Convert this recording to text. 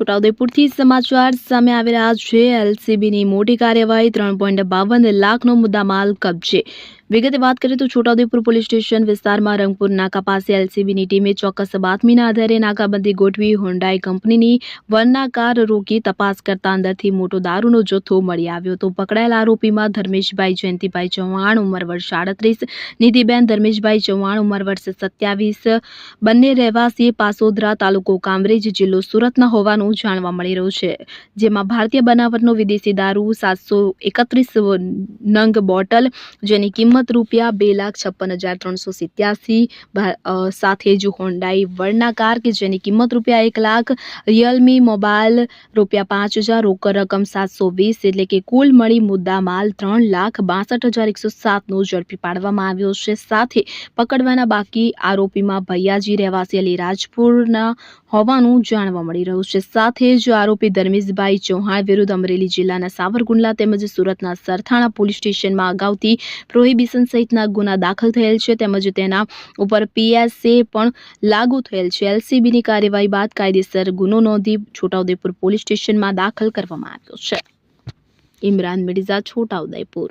છોટાઉદેપુરથી સમાચાર સામે આવી રહ્યા છે. એલસીબીની મોટી કાર્યવાહી ત્રણ પોઈન્ટ બાવન લાખનો મુદ્દામાલ કબજે. વિગતે વાત કરીએ તો છોટાઉદેપુર પોલીસ સ્ટેશન વિસ્તારમાં રંગપુર નાકા પાસે એલસીબીની ટીમે ચોક્કસ બાતમીના આધારે નાકાબંધી ગોઠવી હોન્ડાઈ કંપનીની વનના કાર રોકી તપાસ કરતા અંદરથી મોટો દારૂનો જથ્થો મળી આવ્યો હતો. પકડાયેલ આરોપીમાં ધર્મેશભાઈ જયંતિભાઈ ચૌહાણ, ઉંમર વર્ષ સાડત્રીસ નિધિબેન ધર્મેશભાઈ ચૌહાણ, ઉંમર વર્ષ સત્યાવીસ, બંને રહેવાસી પાસોદરા તાલુકો કામરેજ જિલ્લો સુરતના હોવાનું જાણવા મળી રહ્યું છે, જેમાં ભારતીય બનાવટનો વિદેશી દારૂ સાતસો એકત્રીસ નંગ બોટલ જેની કિંમત રૂપિયા બે લાખ છપ્પન હજાર ત્રણસો સિત્યાસી. સાથે જ હોન્ડાઈ વર્ના કાર કે જેની કિંમત રૂપિયા એક લાખ રિયલમી મોબાઈલ રૂપિયા પાંચ હજાર, રોકડ રકમ સાતસો વીસ એટલે કે કુલ મળી મુદ્દા માલ ત્રણ લાખ બાસઠ હજાર એકસો સાતનો ઝડપી પાડવામાં આવ્યો છે. સાથે પકડવાના બાકી આરોપીમાં ભૈયાજી રહેવાસી અલી રાજપુરના હોવાનું જાણવા મળી રહ્યું છે. સાથે જ આરોપી ધર્મેશભાઈ ચૌહાણ વિરુદ્ધ અમરેલી જિલ્લાના સાવરકુંડલા તેમજ સુરતના સરથાણા પોલીસ સ્ટેશનમાં અગાઉથી પ્રોહિબિશન સહિતના ગુના દાખલ થયેલ છે. તેમજ તેના ઉપર પીએસએ પણ લાગુ થયેલ છે. એલસીબીની કાર્યવાહી બાદ કાયદેસર ગુનો નોંધી છોટાઉદેપુર પોલીસ સ્ટેશનમાં દાખલ કરવામાં આવ્યો છે. ઇમરાન મિર્ઝા, છોટાઉદેપુર.